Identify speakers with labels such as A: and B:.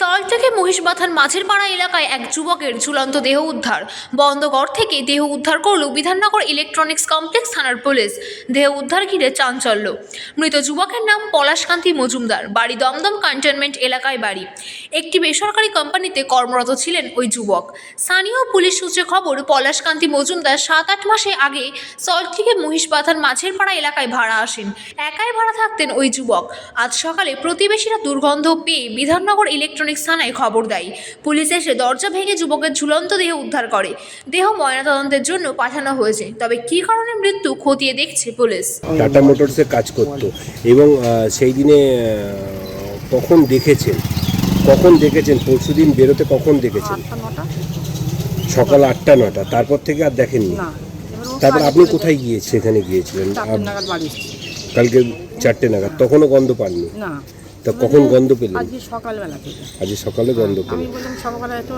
A: Salt থেকে মহিষবাথান মাঝের পাড়া এলাকায় এক যুবকের ঝুলন্ত দেহ উদ্ধার। বন্ধঘর থেকে দেহ উদ্ধার করল বিধাননগর ইলেকট্রনিক্স কমপ্লেক্স থানার পুলিশ। দেহ উদ্ধার ঘিরে চাঞ্চল্য। মৃত যুবকের নাম পলাশকান্তি মজুমদার। বাড়ি দমদম কন্টেনমেন্ট এলাকায় বাড়ি। একটি বেসরকারি কোম্পানিতে কর্মরত ছিলেন ওই যুবক। স্থানীয় পুলিশ সূত্রে খবর, পলাশকান্তি মজুমদার সাত আট মাসে আগে সল্ট থেকে মহিষবাথান মাঝের পাড়া এলাকায় ভাড়া আসেন। একাই ভাড়া থাকতেন ওই যুবক। আজ সকালে প্রতিবেশীরা দুর্গন্ধ পেয়ে বিধাননগর ইলেকট্রনিক্স থানায় খবর দেয়। পুলিশ এসে দরজা ভেঙে যুবকের ঝুলন্ত দেহ উদ্ধার করে। দেহ ময়নাতদন্তের জন্য পাঠানো হয়েছে। তবে কী কারণে মৃত্যু খতিয়ে দেখছে পুলিশ?
B: টাটা মোটরসে কাজ করত এবং সেই দিনে কখন দেখেছেন? কখন দেখেছেন? পরশু দিন বেরোতে কখন দেখেছেন? সকাল আটটা নটা। তারপর থেকে আর দেখেননি? তারপর আপনি কোথায় গিয়ে সেখানে গিয়েছিলেন? কালকে চারটে নাগাদ। তখনও গন্ধ পাননি?
C: না।
B: তা কখন গন্ধ পেলেন?
C: আজকে সকালবেলা থেকে।
B: আজকে সকালে গন্ধ পেলেন।
C: আমি বললাম সকালবেলা একটু